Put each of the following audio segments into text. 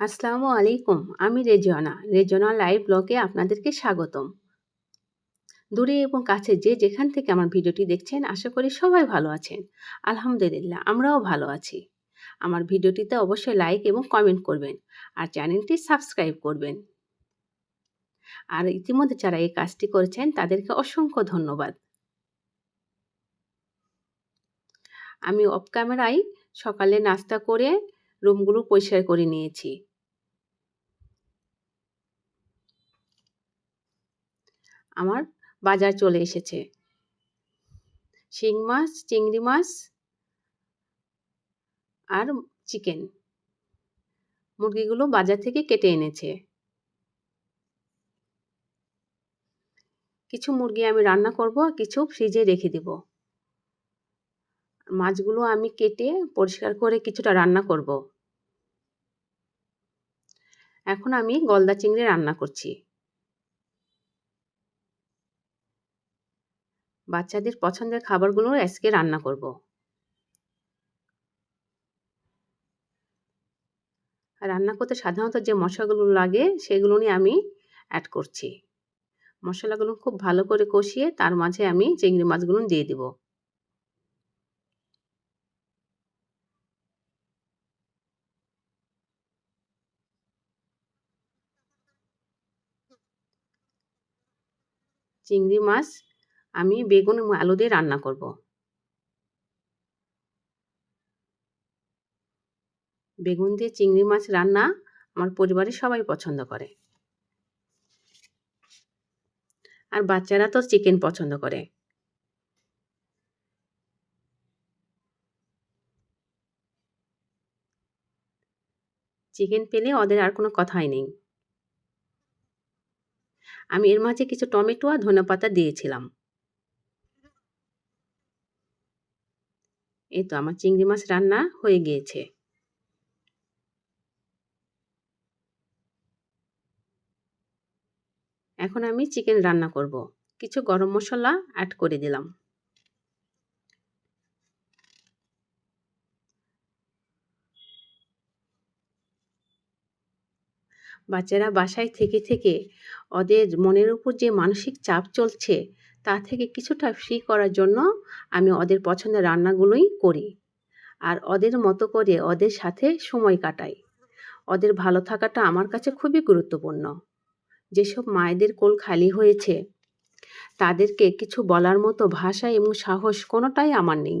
আসসালামু আলাইকুম, আমি রেজওয়ানা। রেজওয়ানা লাইভ ব্লগে আপনাদেরকে স্বাগতম। দূরে এবং কাছে যে যেখান থেকে আমার ভিডিওটি দেখছেন, আশা করি সবাই ভালো আছেন। আলহামদুলিল্লাহ, আমরাও ভালো আছি। আমার ভিডিওটিতে অবশ্যই লাইক এবং কমেন্ট করবেন আর চ্যানেলটি সাবস্ক্রাইব করবেন। আর ইতিমধ্যে যারা এই কাজটি করেছেন, তাদেরকে অসংখ্য ধন্যবাদ। আমি অফ ক্যামেরায় সকালে নাস্তা করে রুমগুলো পরিষ্কার করে নিয়েছি। আমার বাজার চলে এসেছে। শিং মাছ, চিংড়ি মাছ আর চিকেন। মুরগিগুলো বাজার থেকে কেটে এনেছে। কিছু মুরগি আমি রান্না করব কিছু ফ্রিজে রেখে দেব। মাছগুলো আমি কেটে পরিষ্কার করে কিছুটা রান্না করব। এখন আমি গলদা চিংড়ি রান্না করছি। বাচ্চাদের পছন্দের খাবারগুলো আজকে রান্না করব। রান্না করতে সাধারণত যে মশলাগুলো লাগে সেগুলো নিয়ে আমি অ্যাড করছি। মশলাগুলো খুব ভালো করে কষিয়ে তার মাঝে আমি চিংড়ি মাছগুলো দিয়ে দেব। চিংড়ি মাছ আমি বেগুন এবং আলু দিয়ে রান্না করব। বেগুন দিয়ে চিংড়ি মাছ রান্না আমার পরিবারের সবাই পছন্দ করে। আর বাচ্চারা তো চিকেন পছন্দ করে। চিকেন পেলে ওদের আর কোনো কথাই নেই। আমি এর মাঝে কিছু টমেটো আর ধনে পাতা দিয়েছিলাম। এই তো আমার চিংড়ি মাছ রান্না হয়ে গিয়েছে। এখন আমি চিকেন রান্না করব। কিছু গরম মশলা অ্যাড করে দিলাম। বাচ্চারা বাসায় থেকে থেকে ওদের মনের উপর যে মানসিক চাপ চলছে, তা থেকে কিছুটা ফ্রি করার জন্য আমি ওদের পছন্দের রান্নাগুলোই করি। আর ওদের মতো করে ওদের সাথে সময় কাটাই। ওদের ভালো থাকাটা আমার কাছে খুবই গুরুত্বপূর্ণ। যেসব মায়েদের কোল খালি হয়েছে, তাদেরকে কিছু বলার মতো ভাষা এবং সাহস কোনোটাই আমার নেই।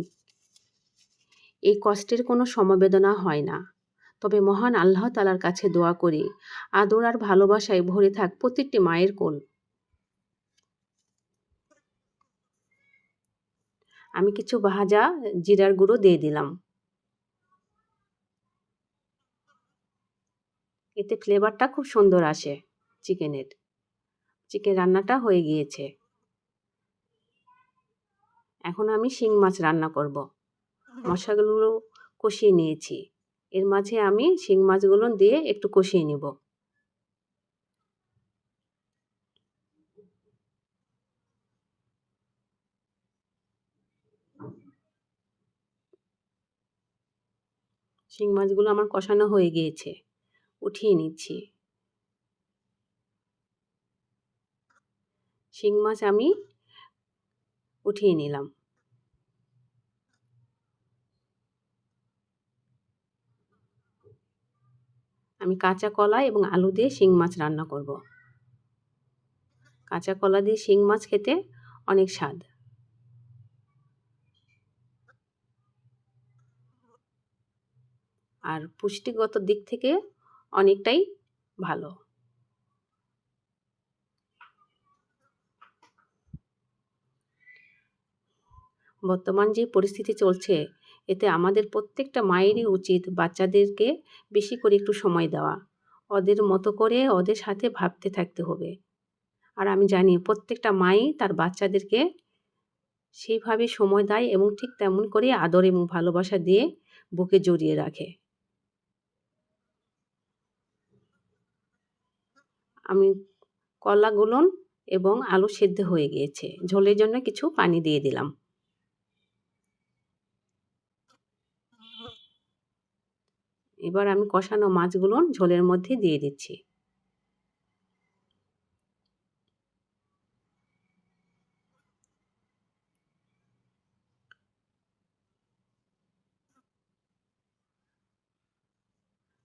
এই কষ্টের কোনো সমবেদনা হয় না। তবে মহান আল্লাহ তালার কাছে দোয়া করি, আদর আর ভালোবাসায় ভরে থাক প্রত্যেকটি মায়ের কোল। আমি কিছু ভাজা জিরার গুঁড়ো দিয়ে দিলাম। এতে ফ্লেভারটা খুব সুন্দর আসে চিকেনের। চিকেন রান্নাটা হয়ে গিয়েছে। এখন আমি শিং মাছ রান্না করব। মশলাগুলো কষিয়ে নিয়েছি। এর মাঝে আমি শিং মাছগুলো দিয়ে একটু কষিয়ে নিব। শিং মাছগুলো আমার কষানো হয়ে গিয়েছে, উঠিয়ে নিচ্ছি। শিং মাছ আমি উঠিয়ে নিলাম। আমি কাঁচা কলা এবং আলু দিয়ে শিং মাছ রান্না করব। কাঁচা কলা দিয়ে শিং মাছ খেতে অনেক স্বাদ। আর পুষ্টিগত দিক থেকে অনেকটাই ভালো। বর্তমান যে পরিস্থিতি চলছে এতে আমাদের প্রত্যেকটা মায়েরই উচিত বাচ্চাদেরকে বেশি করে একটু সময় দেওয়া। ওদের মতো করে ওদের সাথে ভাবতে থাকতে হবে। আর আমি জানি প্রত্যেকটা মাই তার বাচ্চাদেরকে সেইভাবে সময় দেয় এবং ঠিক তেমন করে আদর এবং ভালোবাসা দিয়ে বুকে জড়িয়ে রাখে। আমি কলাগুলো এবং আলু সেদ্ধ হয়ে গিয়েছে। ঝোলের জন্য কিছু পানি দিয়ে দিলাম। এবার আমি কষানো মাছগুলো ঝোলের মধ্যে দিয়ে দিচ্ছি।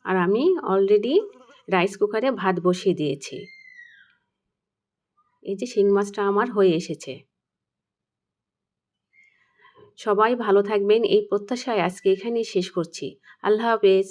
আর আমি অলরেডি রাইস কুকারে ভাত বসিয়ে দিয়েছি। এই যে শিং মাছটা আমার হয়ে এসেছে। সবাই ভালো থাকবেন। এই প্রত্যাশায় আজকে এখানেই শেষ করছি। আল্লাহ হাফেজ।